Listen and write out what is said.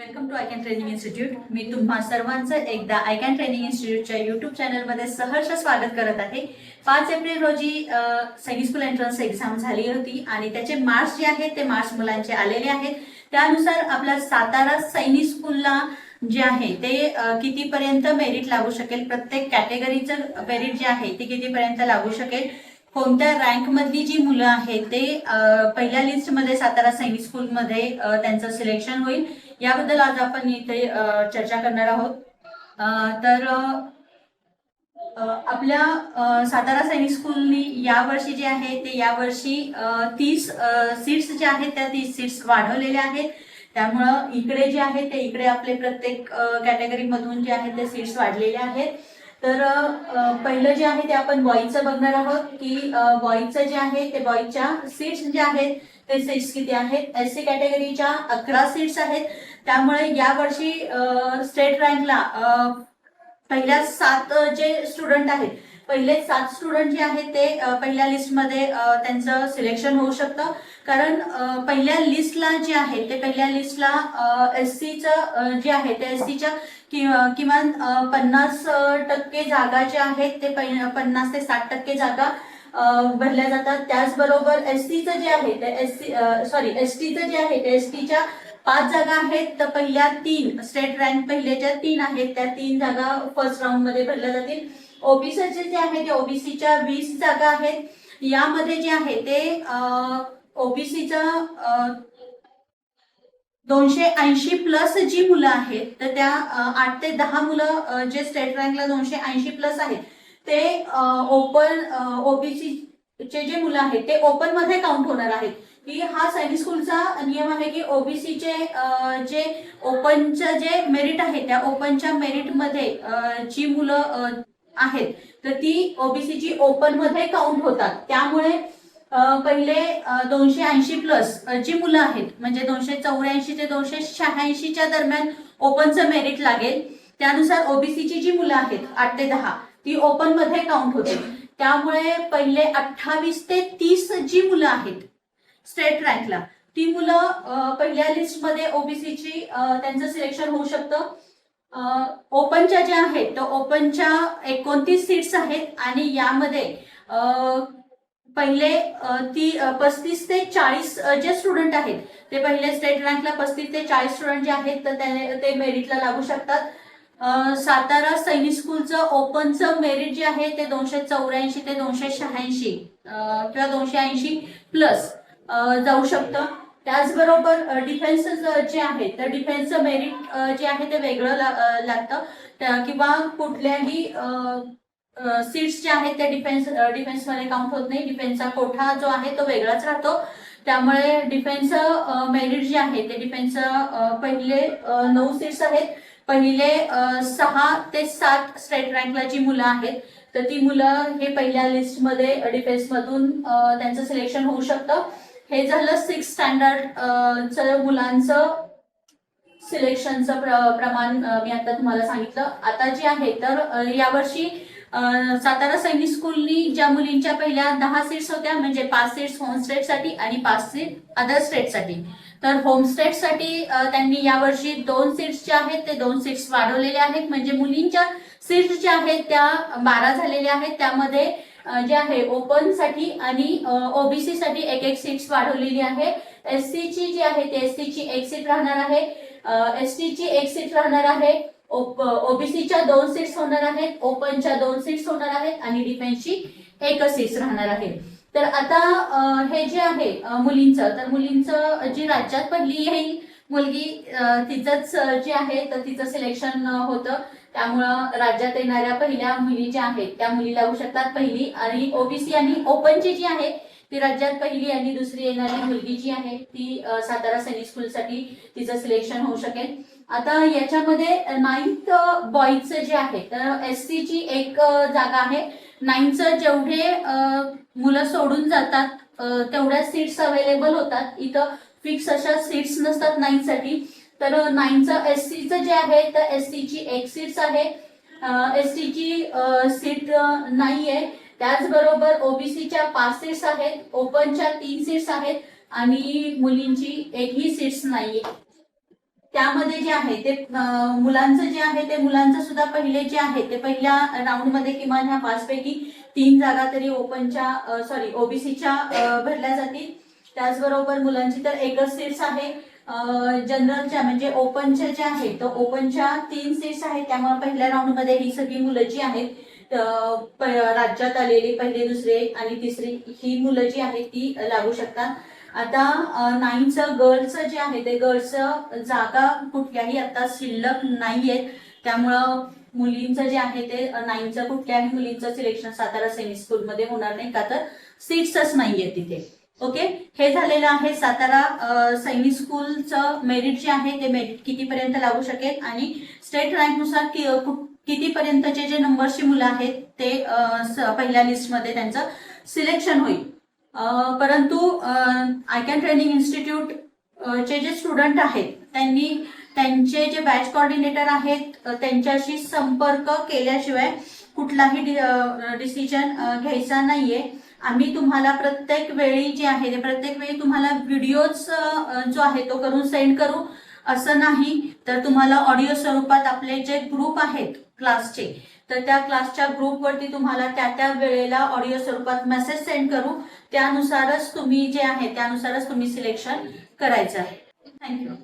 Welcome to icon training institute मी तुम्हा सर्वांचं एकदा आयकॅन ट्रेनिंग इन्स्टिट्यूटच्या युट्यूब चॅनलमध्ये सहर्ष स्वागत करत आहे. पाच एप्रिल रोजी सैनिक स्कूल एंट्रन्स एक्झाम झाली होती आणि त्याचे मार्क्स जे आहेत ते मार्क्स मुलांचे आलेले आहेत. त्यानुसार आपल्या सातारा सैनिक स्कूलला जे आहे ते कितीपर्यंत मेरिट लागू शकेल? प्रत्येक कॅटेगरीचं मेरिट जे आहे ते कितीपर्यंत लागू शकेल? कोणत्या रँक मधली जी मुलं आहेत ते पहिल्या लिस्टमध्ये सातारा सैनिक स्कूलमध्ये त्यांचं सिलेक्शन होईल. याबद्दल आज आपण इथे चर्चा करणार आहोत. तर आपल्या सातारा सैनिक स्कूलनी यावर्षी जे आहे ते यावर्षी तीस सीट्स जे आहेत त्या तीस सीट्स वाढवलेल्या आहेत. त्यामुळं इकडे जे आहे ते इकडे आपले प्रत्येक कॅटेगरीमधून जे आहे ते सीट्स वाढलेले आहेत. तर पहिलं जे आहे ते आपण बॉईजचं बघणार आहोत की बॉईजचं जे आहे ते बॉईजच्या सीट्स जे आहेत ते सीट्स किती आहेत? एस सी कॅटेगरीच्या अकरा सीट्स आहेत. त्यामुळे यावर्षी स्टेट रँकला पहिल्या सात जे स्टुडंट आहेत पहिले सात स्टुडंट जे आहेत ते पहिल्या लिस्टमध्ये त्यांचं सिलेक्शन होऊ शकतं. कारण पहिल्या लिस्टला जे आहे ते पहिल्या लिस्टला एस सीचं जे आहे ते एस सीच्या किमान पन्नास टक्के जागा जे आहेत ते पन्नास ते साठ टक्के जागा भरल्या जातात. त्याचबरोबर एस सीचं जे आहे ते एस सी सॉरी एस टीचं जे आहे ते एस टीच्या पाच जागा आहेत तर पहिल्या तीन स्टेट रँक पहिल्याच्या तीन आहेत त्या तीन जागा फर्स्ट राऊंडमध्ये भरल्या जातील. ओबीसीचे जे आहे ते ओबीसीच्या वीस जागा आहेत. यामध्ये जे आहे ते ओबीसीचं दोनशे ऐंशी प्लस जी मुलं आहेत तर त्या आठ ते दहा मुलं जे स्टेट रँकला दोनशे ऐंशी प्लस आहेत ते ओपन ओबीसीचे जे मुलं आहेत ते ओपनमध्ये काउंट होणार आहेत. की हा सैनिक स्कूलचा नियम आहे की ओबीसीचे जे ओपनचं जे मेरिट आहे त्या ओपनच्या मेरिटमध्ये जी मुलं आहेत तर ती ओबीसीची ओपनमध्ये काउंट होतात. त्यामुळे पहिले दोनशे ऐंशी प्लस जी मुलं आहेत म्हणजे दोनशे चौऱ्याऐंशी ते दोनशे शहाऐंशीच्या दरम्यान ओपनचं मेरिट लागेल. त्यानुसार ओबीसीची जी मुलं आहेत आठ ते दहा ती ओपनमध्ये काउंट होते. त्यामुळे पहिले अठ्ठावीस ते तीस जी मुलं आहेत स्टेट रँकला. ती मुलं पहिल्या लिस्टमध्ये ओबीसीची त्यांचं सिलेक्शन होऊ शकतं. ओपनच्या ज्या आहेत तर ओपनच्या एकोणतीस सीट्स आहेत आणि यामध्ये पहिले ती पस्तीस ते चाळीस जे स्टुडंट आहेत ते पहिले स्टेट रँकला पस्तीस ते चाळीस स्टुडंट जे आहेत तर त्याने ते मेरिटला लागू शकतात. सातारा सैनिक स्कूलचं ओपनचं मेरिट जे आहे ते दोनशे चौऱ्याऐंशी ते दोनशे शहाऐंशी किंवा दोनशे ऐंशी प्लस. जाऊ शकतं. त्याचबरोबर डिफेन्स जे आहे तर डिफेन्सचं मेरिट जे आहे ते वेगळं लागतं. किंवा कुठल्याही सीट्स जे आहेत ते डिफेन्स डिफेन्समध्ये काउंट होत नाही. डिफेन्सचा कोठा जो आहे तो वेगळाच राहतो. त्यामुळे डिफेन्सचं मेरिट जे आहे ते डिफेन्सचं पहिले नऊ सीट्स आहेत. पहिले सहा ते सात स्टेट रँकला जी मुलं आहेत तर ती मुलं हे पहिल्या लिस्टमध्ये डिफेन्समधून त्यांचं सिलेक्शन होऊ शकतं. हे झालं सिक्स स्टँडर्ड मुलांचं सिलेक्शनचं प्र- प्रमाण मी आता तुम्हाला सांगितलं. आता जे आहे तर यावर्षी सातारा सैनिक स्कूलनी ज्या मुलींच्या पहिल्या दहा सीट्स होत्या म्हणजे पाच सीट्स होम स्टेटसाठी आणि पाच सीट अदर स्टेटसाठी तर होम स्टेटसाठी त्यांनी यावर्षी दोन सीट्स ज्या आहेत ते दोन सीट्स वाढवलेले आहेत. म्हणजे मुलींच्या सीट्स ज्या आहेत त्या बारा झालेल्या आहेत. त्यामध्ये जे आहे ओपनसाठी आणि ओबीसी साठी एक एक सीट्स वाढवलेली आहे. एस ची जी आहे ते एस ची एक सीट राहणार आहे. एस ची एक सीट राहणार आहे. ओबीसीच्या दोन सीट्स होणार आहेत. ओपनच्या दोन सीट्स होणार आहेत आणि डिफेन्सची एकच सीट्स राहणार आहे. तर आता हे जे आहे मुलींचं तर मुलींचं जी राज्यात पडली येईल मुलगी तिचंच जे आहे तर तिचं सिलेक्शन होतं. त्यामुळं राज्यात येणाऱ्या पहिल्या मुली ज्या आहेत त्या मुली लागू शकतात. पहिली आणि ओबीसी आणि ओपनची जी आहे ती राज्यात पहिली आणि दुसरी येणारी मुलगी जी आहे ती सातारा सैनिक स्कूलसाठी तिचं सिलेक्शन होऊ शकेल. आता याच्यामध्ये नाईन्थ बॉईजचं जे आहे तर एस ची एक जागा आहे. नाईन्थचं जेवढे मुलं सोडून जातात तेवढ्या सीट्स अवेलेबल होतात. इथं फिक्स अशा सीट्स नसतात नाईनसाठी तर नाईनचं एस सीचं जे आहे तर एस ची एक सीट्स आहे. एस टीची सीट नाहीये. त्याचबरोबर ओबीसीच्या पाच सीट्स आहेत ओपनच्या तीन सीट्स आहेत आणि मुलींची एकही सीट्स नाहीये. त्यामध्ये जे आहे ते मुलांचं जे आहे ते मुलांचं सुद्धा पहिले जे आहे ते पहिल्या राऊंडमध्ये किमान ह्या पाचपैकी तीन जागा तरी ओपनच्या सॉरी ओबीसीच्या भरल्या जातील. त्याचबरोबर मुलांची तर एकच सीट्स आहे. जनरलच्या म्हणजे ओपनच्या ज्या आहेत तर ओपनच्या तीन सीट्स आहेत. त्यामुळे पहिल्या राऊंडमध्ये ही सगळी मुलं जी आहेत राज्यात आलेली पहिले दुसरे आणि तिसरी ही मुलं जी आहेत ती लागू शकतात. आता नाईनचं गर्ल्सचं जे आहे ते गर्ल्सचं जागा कुठल्याही आता शिल्लक नाहीयेत. त्यामुळं मुलींचं जे आहे ते नाईनचं कुठल्याही मुलींचं सिलेक्शन सातारा सेमी स्कूलमध्ये होणार नाही. का तर सीट्सच नाहीये तिथे. ओके? हे झालेलं आहे सातारा सैनिक स्कूलचं मेरिट जे आहे ते मेरिट कितीपर्यंत लागू शकेल? आणि स्टेट रँकनुसार कि- कितीपर्यंतचे जे नंबरची मुलं आहेत ते पहिल्या लिस्टमध्ये त्यांचं सिलेक्शन होईल. परंतु आय कॅन ट्रेनिंग इन्स्टिट्यूट चे जे स्टुडंट आहेत त्यांनी त्यांचे जे बॅच कॉर्डिनेटर आहेत त्यांच्याशी संपर्क केल्याशिवाय कुठलाही डिसिजन घ्यायचा नाहीये. आम्ही तुम्हाला प्रत्येक वेळी जे आहे ते प्रत्येक वेळी तुम्हाला व्हिडिओज जो आहे तो करून सेंड करू. असं नाही. तर तुम्हाला ऑडिओ स्वरूपात आपले जे ग्रुप आहेत क्लासचे तर त्या क्लासच्या ग्रुपवरती तुम्हाला त्या त्या वेळेला ऑडिओ स्वरूपात मेसेज सेंड करू. त्यानुसारच तुम्ही जे आहे त्यानुसारच तुम्ही सिलेक्शन करायचं आहे. थँक्यू